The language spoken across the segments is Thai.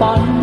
ฝัน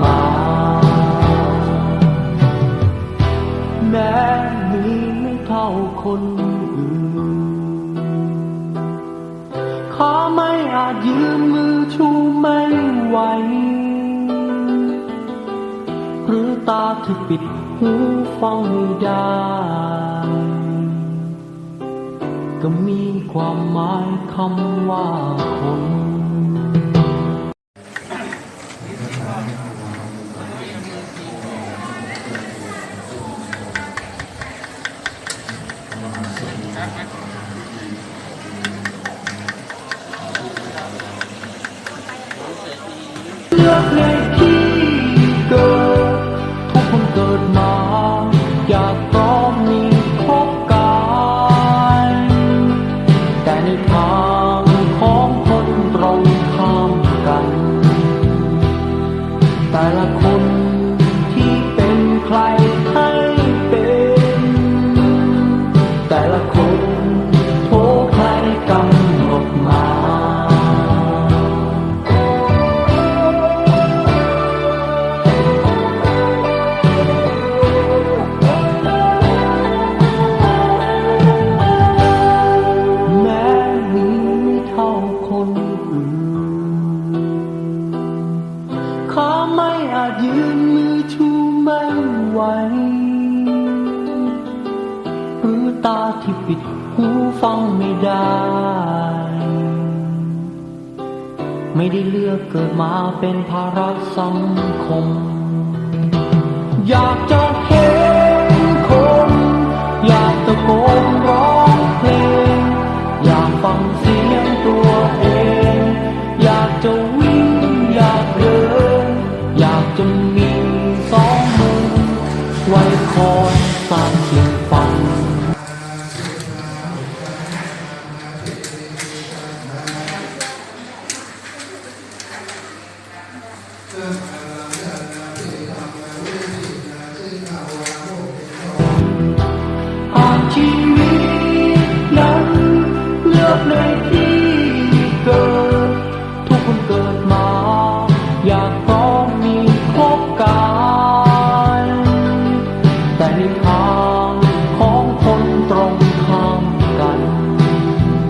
มาแม้มีไม่เท่าคนอื่นข้าไม่อาจยืนมือชูไม่ไหว หรือตาที่ปิดหูฟังไม่ได้ ก็มีความหมายคำว่าคน เอาจยืนมือชูไม่ไหวหรือตาที่ปิดหูฟังไม่ได้ ไม่ได้เลือกเกิดมาเป็นภาระสังคม อยากจะเห็นคน อยากตะโกนร้องเพลง อยากฟังเสียงตัวเอง 开翻天崩。